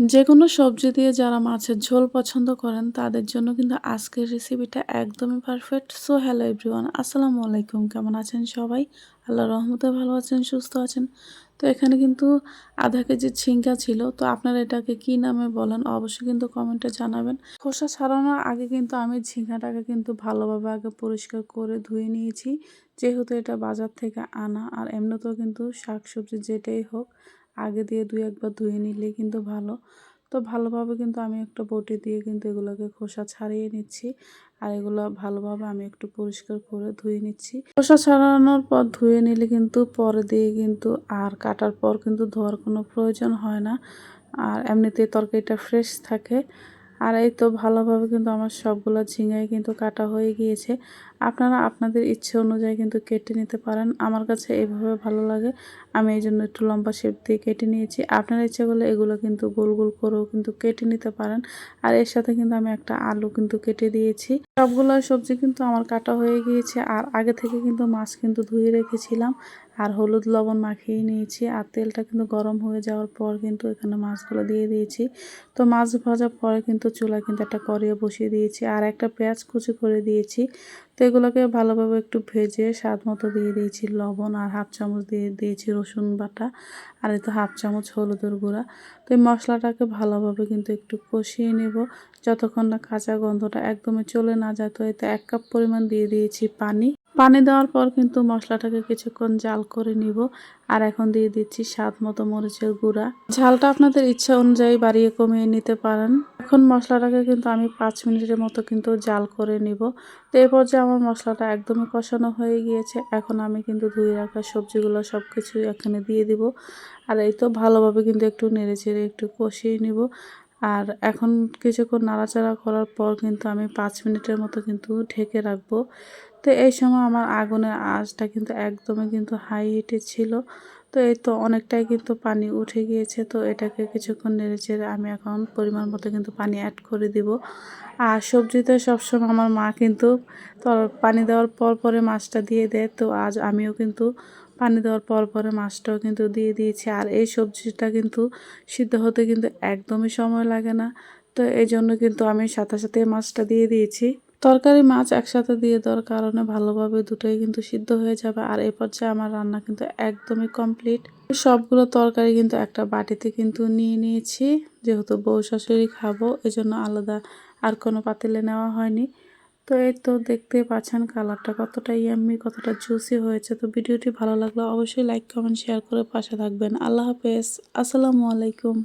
যে কোনো সবজি দিয়ে যারা মাছের ঝোল পছন্দ করেন, তাদের জন্য কিন্তু আজকের রেসিপিটা একদমই পারফেক্ট সো হ্যালো এভরিওয়ান আসসালামু আলাইকুম। কেমন আছেন সবাই? আল্লাহ রহমতে ভালো আছেন, সুস্থ আছেন। তো এখানে কিন্তু আধা কেজি ছিঙ্কা ছিল। তো আপনারা এটাকে কি নামে বলেন, অবশ্যই কিন্তু কমেন্টে জানাবেন। খোসা ছাড়ানোর আগে কিন্তু আমি ঝিঙ্গাটাকে কিন্তু ভালোভাবে আগে পরিষ্কার করে ধুয়ে নিয়েছি। যেহেতু এটা বাজার থেকে আনা, আর এমনিতেও কিন্তু শাক সবজি যেটাই হোক আগে দিয়ে দুই একবার ধুয়ে নিলে কিন্তু ভালো। তো ভালোভাবে কিন্তু আমি একটা বটি দিয়ে কিন্তু এগুলোকে খোসা ছাড়িয়ে নিচ্ছি। আর এগুলো ভালোভাবে আমি একটু পরিষ্কার করে ধুয়ে নিচ্ছি। খোসা ছাড়ানোর পর ধুয়ে নিলে কিন্তু পরে দিয়ে কিন্তু আর কাটার পর কিন্তু ধোয়ার কোনো প্রয়োজন হয় না। আর এমনিতেই তরকারিটা ফ্রেশ থাকে। আর এই তো ভালোভাবে কিন্তু আমার সবগুলো ঝিঙাই কিন্তু কাটা হয়ে গিয়েছে। আপনারা আপনাদের ইচ্ছে অনুযায়ী কিন্তু কেটে নিতে পারেন। আমার কাছে এভাবে ভালো লাগে। আমি এই জন্য একটু লম্বা শেপ দিয়ে কেটে নিয়েছি। আপনার ইচ্ছে করলে এগুলো কিন্তু গোল গোল করেও কিন্তু কেটে নিতে পারেন। আর এর সাথে কিন্তু আমি একটা আলু কিন্তু কেটে দিয়েছি। সবগুলো সবজি কিন্তু আমার কাটা হয়ে গিয়েছে। আর আগে থেকে কিন্তু মাছ কিন্তু ধুয়ে রেখেছিলাম। আর হলুদ লবণ মাখিয়ে নিয়েছি আর তেলটা কিন্তু গরম হয়ে যাওয়ার পর কিন্তু এখানে মাছগুলো দিয়ে দিয়েছি। তো মাছ ভাজার পরে কিন্তু চুলা কিন্তু একটা করিয়ে বসিয়ে দিয়েছি আর একটা পেঁয়াজ কুচি করে দিয়েছি। তো এগুলোকে ভালোভাবে একটু ভেজে স্বাদ মতো দিয়ে দিয়েছি লবণ আর হাফ চামচ দিয়ে দিয়েছি রসুন বাটা আর তো হাফ চামচ হলুদের গুঁড়া। তো এই মশলাটাকে ভালোভাবে কিন্তু একটু কষিয়ে নেব যতক্ষণ না কাঁচা গন্ধটা একদমই চলে না যায়। তো এতে এক কাপ পরিমাণ দিয়ে দিয়েছি পানি। পানি দেওয়ার পর কিন্তু মশলাটাকে কিছুক্ষণ জাল করে নিব। আর এখন দিয়ে দিচ্ছি স্বাদ মতো মরিচের গুঁড়া। ঝালটা আপনাদের ইচ্ছা অনুযায়ী বাড়িয়ে কমিয়ে নিতে পারেন। এখন মশলাটাকে কিন্তু আমি পাঁচ মিনিটের মতো কিন্তু জাল করে নিব। তো এই পর্যায়ে আমার মশলাটা একদমই কষানো হয়ে গিয়েছে। এখন আমি কিন্তু ধুয়ে রাখা সবজিগুলো সব কিছুই এখানে দিয়ে দিব। আর এই তো ভালোভাবে কিন্তু একটু নেড়ে চেড়ে একটু কষিয়ে নিব। আর এখন কিছুক্ষণ নাড়াচাড়া করার পর কিন্তু আমি পাঁচ মিনিটের মতো কিন্তু ঢেকে রাখব। তো এই সময় আমার আগুনের আঁচটা কিন্তু একদমই কিন্তু হাই হিটে ছিল। তো এই তো অনেকটাই কিন্তু পানি উঠে গিয়েছে। তো এটাকে কিছুক্ষণ নেড়ে চেড়ে আমি এখন পরিমাণ মতো কিন্তু পানি অ্যাড করে দিব। আর সবজিতে সবসময় আমার মা কিন্তু পানি দেওয়ার পর পরে মাছটা দিয়ে দেয়। তো আজ আমিও কিন্তু পানি দেওয়ার পর পরে মাছটাও কিন্তু দিয়ে দিয়েছি। আর এই সবজিটা কিন্তু সিদ্ধ হতে কিন্তু একদমই সময় লাগে না। তো এই জন্য কিন্তু আমি সাথে সাথে মাছটা দিয়ে দিয়েছি। তরকারি মাছ একসাথে দিয়ে দেওয়ার কারণে ভালোভাবে দুটোই কিন্তু সিদ্ধ হয়ে যাবে। আর এই পর্যায়ে আমার রান্না কিন্তু একদমই কমপ্লিট। সবগুলো তরকারি কিন্তু একটা বাটিতে কিন্তু নিয়ে নিয়েছি। যেহেতু বউ শাশুড়ি খাব, এজন্য আলাদা আর কোনো পাতিলে নেওয়া হয়নি। তো এই তো দেখতে পাচ্ছেন কালারটা কতটা ইয়াম্মি কতটা জুসি হয়েছে। তো ভিডিওটি ভালো লাগলে অবশ্যই লাইক কমেন্ট শেয়ার করে পাশে থাকবেন। আল্লাহ হাফেজ। আসসালামু আলাইকুম।